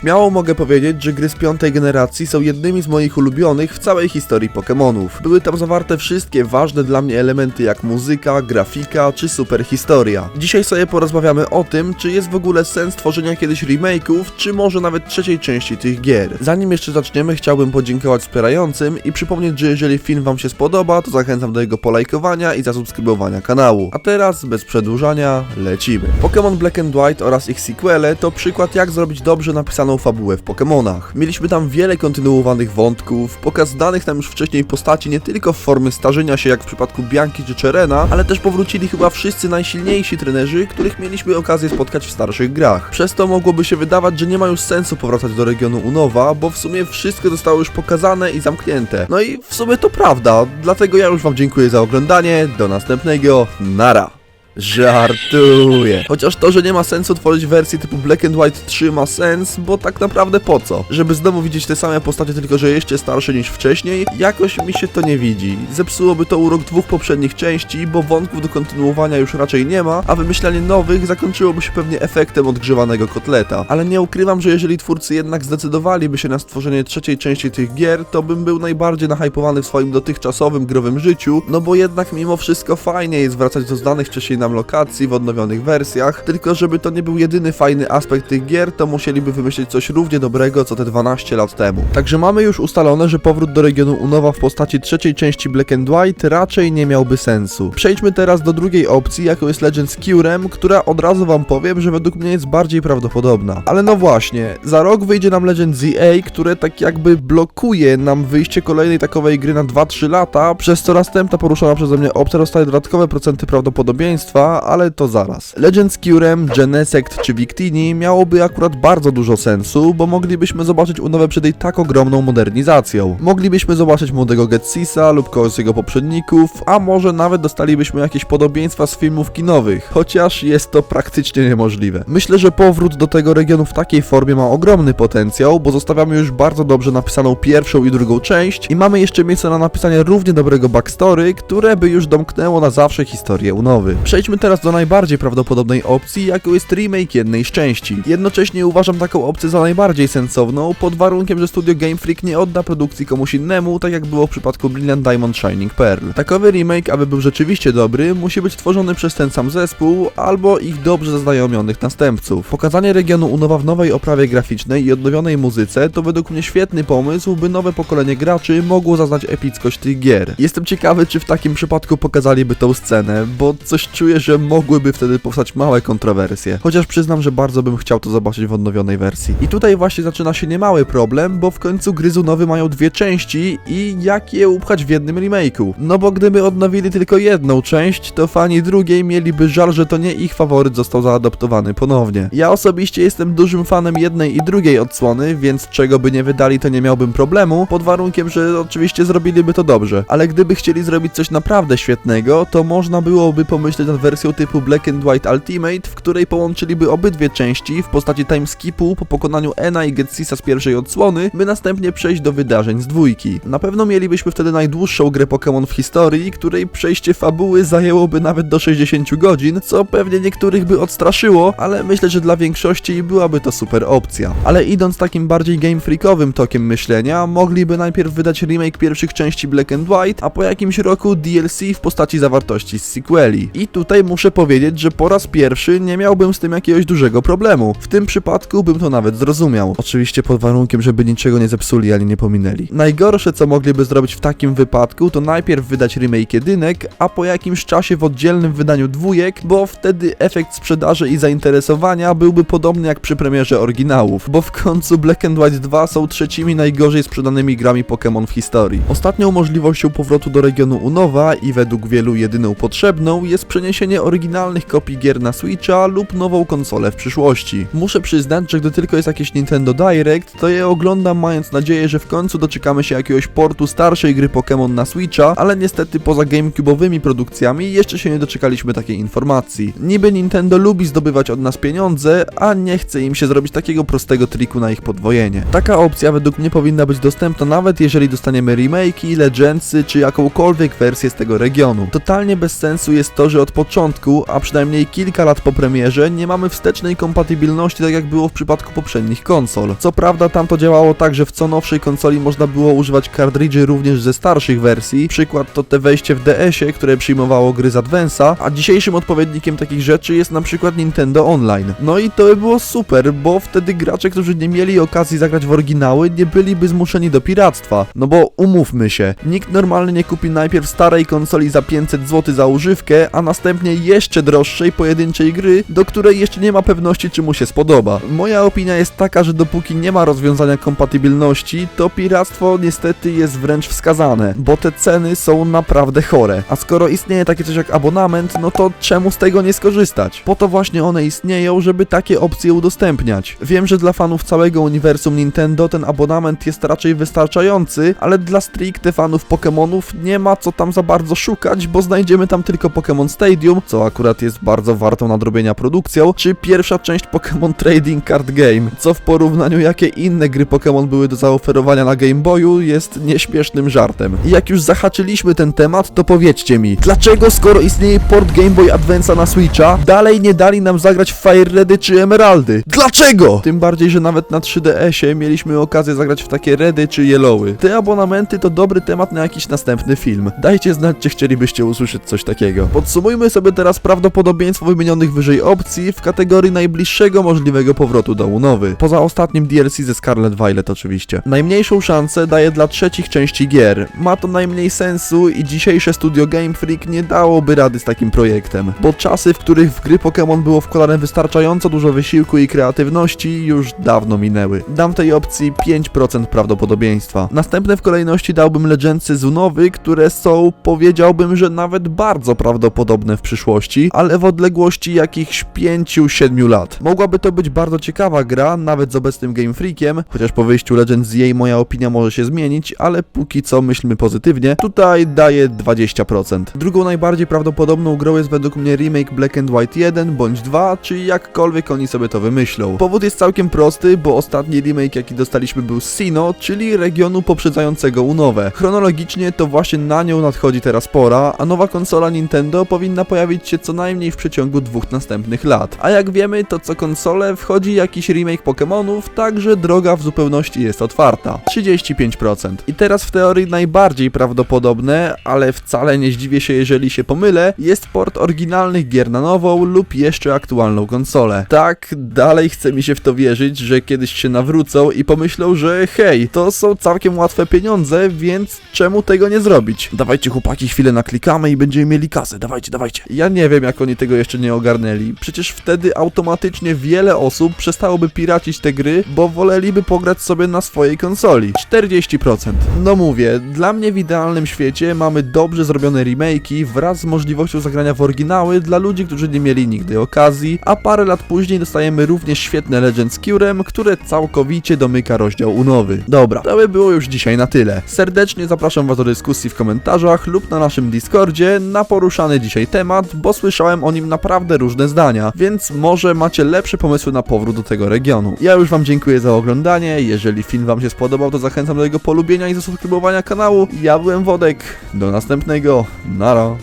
Śmiało mogę powiedzieć, że gry z piątej generacji są jednymi z moich ulubionych w całej historii Pokémonów. Były tam zawarte wszystkie ważne dla mnie elementy jak muzyka, grafika czy super historia. Dzisiaj sobie porozmawiamy o tym, czy jest w ogóle sens tworzenia kiedyś remake'ów, czy może nawet trzeciej części tych gier. Zanim jeszcze zaczniemy, chciałbym podziękować wspierającym i przypomnieć, że jeżeli film wam się spodoba, to zachęcam do jego polajkowania i zasubskrybowania kanału. A teraz, bez przedłużania, lecimy. Pokémon Black and White oraz ich sequele to przykład jak zrobić dobrze napisaną fabułę w Pokémonach. Mieliśmy tam wiele kontynuowanych wątków, pokaz danych tam już wcześniej postaci nie tylko w formie starzenia się jak w przypadku Bianki czy Cherena, ale też powrócili chyba wszyscy najsilniejsi trenerzy, których mieliśmy okazję spotkać w starszych grach. Przez to mogłoby się wydawać, że nie ma już sensu powracać do regionu Unowa, bo w sumie wszystko zostało już pokazane i zamknięte. No i w sumie to prawda, dlatego ja już wam dziękuję za oglądanie, do następnego, nara! Żartuję. Chociaż to, że nie ma sensu tworzyć wersji typu Black and White 3 ma sens, bo tak naprawdę po co? Żeby znowu widzieć te same postacie, tylko że jeszcze starsze niż wcześniej? Jakoś mi się to nie widzi. Zepsułoby to urok dwóch poprzednich części, bo wątków do kontynuowania już raczej nie ma, a wymyślanie nowych zakończyłoby się pewnie efektem odgrzewanego kotleta. Ale nie ukrywam, że jeżeli twórcy jednak zdecydowaliby się na stworzenie trzeciej części tych gier, to bym był najbardziej nahypowany w swoim dotychczasowym growym życiu, no bo jednak mimo wszystko fajnie jest wracać do znanych wcześniej nam lokacji w odnowionych wersjach, tylko żeby to nie był jedyny fajny aspekt tych gier, to musieliby wymyślić coś równie dobrego co te 12 lat temu. Także mamy już ustalone, że powrót do regionu Unowa w postaci trzeciej części Black and White raczej nie miałby sensu. Przejdźmy teraz do drugiej opcji, jaką jest Legend z Curem, która od razu wam powiem, że według mnie jest bardziej prawdopodobna. Ale no właśnie, za rok wyjdzie nam Legend ZA, które tak jakby blokuje nam wyjście kolejnej takowej gry na 2-3 lata, przez co następna poruszona przeze mnie opcja dostaje dodatkowe procenty prawdopodobieństwa, ale to zaraz. Legend z Curem, Genesect czy Victini miałoby akurat bardzo dużo sensu, bo moglibyśmy zobaczyć Unowę przed jej tak ogromną modernizacją. Moglibyśmy zobaczyć młodego Getsisa lub kogoś z jego poprzedników, a może nawet dostalibyśmy jakieś podobieństwa z filmów kinowych, chociaż jest to praktycznie niemożliwe. Myślę, że powrót do tego regionu w takiej formie ma ogromny potencjał, bo zostawiamy już bardzo dobrze napisaną pierwszą i drugą część i mamy jeszcze miejsce na napisanie równie dobrego backstory, które by już domknęło na zawsze historię Unowy. Przejdźmy teraz do najbardziej prawdopodobnej opcji, jaką jest remake jednej z części. Jednocześnie uważam taką opcję za najbardziej sensowną, pod warunkiem, że studio Game Freak nie odda produkcji komuś innemu, tak jak było w przypadku Brilliant Diamond Shining Pearl. Takowy remake, aby był rzeczywiście dobry, musi być tworzony przez ten sam zespół, albo ich dobrze zaznajomionych następców. Pokazanie regionu Unowa w nowej oprawie graficznej i odnowionej muzyce to według mnie świetny pomysł, by nowe pokolenie graczy mogło zaznać epickość tych gier. Jestem ciekawy, czy w takim przypadku pokazaliby tą scenę, bo coś czuję, że mogłyby wtedy powstać małe kontrowersje. Chociaż przyznam, że bardzo bym chciał to zobaczyć w odnowionej wersji. I tutaj właśnie zaczyna się niemały problem, bo w końcu gry Zunowy mają dwie części i jak je upchać w jednym remake'u? No bo gdyby odnowili tylko jedną część, to fani drugiej mieliby żal, że to nie ich faworyt został zaadoptowany ponownie. Ja osobiście jestem dużym fanem jednej i drugiej odsłony, więc czego by nie wydali, to nie miałbym problemu, pod warunkiem, że oczywiście zrobiliby to dobrze. Ale gdyby chcieli zrobić coś naprawdę świetnego, to można byłoby pomyśleć nad wersją typu Black and White Ultimate, w której połączyliby obydwie części w postaci timeskipu po pokonaniu Ena i Getsisa z pierwszej odsłony, by następnie przejść do wydarzeń z dwójki. Na pewno mielibyśmy wtedy najdłuższą grę Pokémon w historii, której przejście fabuły zajęłoby nawet do 60 godzin, co pewnie niektórych by odstraszyło, ale myślę, że dla większości byłaby to super opcja. Ale idąc takim bardziej game freakowym tokiem myślenia, mogliby najpierw wydać remake pierwszych części Black and White, a po jakimś roku DLC w postaci zawartości z sequeli. I tutaj muszę powiedzieć, że po raz pierwszy nie miałbym z tym jakiegoś dużego problemu. W tym przypadku bym to nawet zrozumiał. Oczywiście pod warunkiem, żeby niczego nie zepsuli ani nie pominęli. Najgorsze co mogliby zrobić w takim wypadku to najpierw wydać remake jedynek, a po jakimś czasie w oddzielnym wydaniu dwójek, bo wtedy efekt sprzedaży i zainteresowania byłby podobny jak przy premierze oryginałów, bo w końcu Black and White 2 są trzecimi najgorzej sprzedanymi grami Pokémon w historii. Ostatnią możliwością powrotu do regionu Unowa i według wielu jedyną potrzebną jest przeniesienie oryginalnych kopii gier na Switcha lub nową konsolę w przyszłości. Muszę przyznać, że gdy tylko jest jakieś Nintendo Direct, to je oglądam mając nadzieję, że w końcu doczekamy się jakiegoś portu starszej gry Pokémon na Switcha, ale niestety poza GameCube'owymi produkcjami jeszcze się nie doczekaliśmy takiej informacji. Niby Nintendo lubi zdobywać od nas pieniądze, a nie chce im się zrobić takiego prostego triku na ich podwojenie. Taka opcja według mnie powinna być dostępna nawet jeżeli dostaniemy remake'i, legendsy czy jakąkolwiek wersję z tego regionu. Totalnie bez sensu jest to, że od początku początku, a przynajmniej kilka lat po premierze, nie mamy wstecznej kompatybilności tak jak było w przypadku poprzednich konsol. Co prawda tam to działało tak, że w co nowszej konsoli można było używać kartridży również ze starszych wersji, przykład to te wejście w DS-ie, które przyjmowało gry z Advance'a, a dzisiejszym odpowiednikiem takich rzeczy jest na przykład Nintendo Online. No i to by było super, bo wtedy gracze, którzy nie mieli okazji zagrać w oryginały, nie byliby zmuszeni do piractwa. No bo umówmy się, nikt normalny nie kupi najpierw starej konsoli za 500 zł za używkę, a następnie jeszcze droższej pojedynczej gry, do której jeszcze nie ma pewności, czy mu się spodoba. Moja opinia jest taka, że dopóki nie ma rozwiązania kompatybilności, to piractwo niestety jest wręcz wskazane, bo te ceny są naprawdę chore. A skoro istnieje takie coś jak abonament, no to czemu z tego nie skorzystać? Po to właśnie one istnieją, żeby takie opcje udostępniać. Wiem, że dla fanów całego uniwersum Nintendo ten abonament jest raczej wystarczający, ale dla stricte fanów Pokémonów nie ma co tam za bardzo szukać, bo znajdziemy tam tylko Pokémon Stadium, co akurat jest bardzo wartą nadrobienia produkcją, czy pierwsza część Pokémon Trading Card Game, co w porównaniu jakie inne gry Pokémon były do zaoferowania na Game Boyu jest nieśmiesznym żartem. I jak już zahaczyliśmy ten temat, to powiedzcie mi, dlaczego skoro istnieje port Game Boy Advance'a na Switcha, dalej nie dali nam zagrać w Fire Redy czy Emeraldy? Dlaczego? Tym bardziej, że nawet na 3DS-ie mieliśmy okazję zagrać w takie Redy czy Yellowy. Te abonamenty to dobry temat na jakiś następny film. Dajcie znać, czy chcielibyście usłyszeć coś takiego. Podsumujmy sobie teraz prawdopodobieństwo wymienionych wyżej opcji w kategorii najbliższego możliwego powrotu do unowy. Poza ostatnim DLC ze Scarlet Violet oczywiście. Najmniejszą szansę daje dla trzecich części gier. Ma to najmniej sensu i dzisiejsze studio Game Freak nie dałoby rady z takim projektem, bo czasy, w których w gry Pokémon było wkładane wystarczająco dużo wysiłku i kreatywności już dawno minęły. Dam tej opcji 5% prawdopodobieństwa. Następne w kolejności dałbym Legendsy z Unowy, które są, powiedziałbym, że nawet bardzo prawdopodobne w przyszłości, ale w odległości jakichś 5-7 lat. Mogłaby to być bardzo ciekawa gra, nawet z obecnym Game Freakiem, chociaż po wyjściu Legends z jej moja opinia może się zmienić, ale póki co myślmy pozytywnie. Tutaj daję 20%. Drugą najbardziej prawdopodobną grą jest według mnie remake Black and White 1 bądź 2, czy jakkolwiek oni sobie to wymyślą. Powód jest całkiem prosty, bo ostatni remake jaki dostaliśmy był Sino, czyli regionu poprzedzającego Unowę. Chronologicznie to właśnie na nią nadchodzi teraz pora, a nowa konsola Nintendo powinna pojawić się co najmniej w przeciągu dwóch następnych lat. A jak wiemy, to co konsolę wchodzi jakiś remake Pokémonów, także droga w zupełności jest otwarta. 35%. I teraz w teorii najbardziej prawdopodobne, ale wcale nie zdziwię się jeżeli się pomylę, jest port oryginalnych gier na nową lub jeszcze aktualną konsolę. Tak, dalej chce mi się w to wierzyć, że kiedyś się nawrócą i pomyślą, że hej, to są całkiem łatwe pieniądze, więc czemu tego nie zrobić? Dawajcie chłopaki chwilę naklikamy i będziemy mieli kasę, dawajcie, dawajcie. Ja nie wiem jak oni tego jeszcze nie ogarnęli. Przecież wtedy automatycznie wiele osób przestałoby piracić te gry, bo woleliby pograć sobie na swojej konsoli. 40%. No mówię, dla mnie w idealnym świecie mamy dobrze zrobione remake'i wraz z możliwością zagrania w oryginały dla ludzi, którzy nie mieli nigdy okazji, a parę lat później dostajemy również świetne Legends Curem, które całkowicie domyka rozdział unowy. Dobra, to by było już dzisiaj na tyle. Serdecznie zapraszam Was do dyskusji w komentarzach lub na naszym Discordzie na poruszany dzisiaj temat, bo słyszałem o nim naprawdę różne zdania, więc może macie lepsze pomysły na powrót do tego regionu. Ja już Wam dziękuję za oglądanie, jeżeli film Wam się spodobał, to zachęcam do jego polubienia i zasubskrybowania kanału. Ja byłem Wodek, do następnego, nara.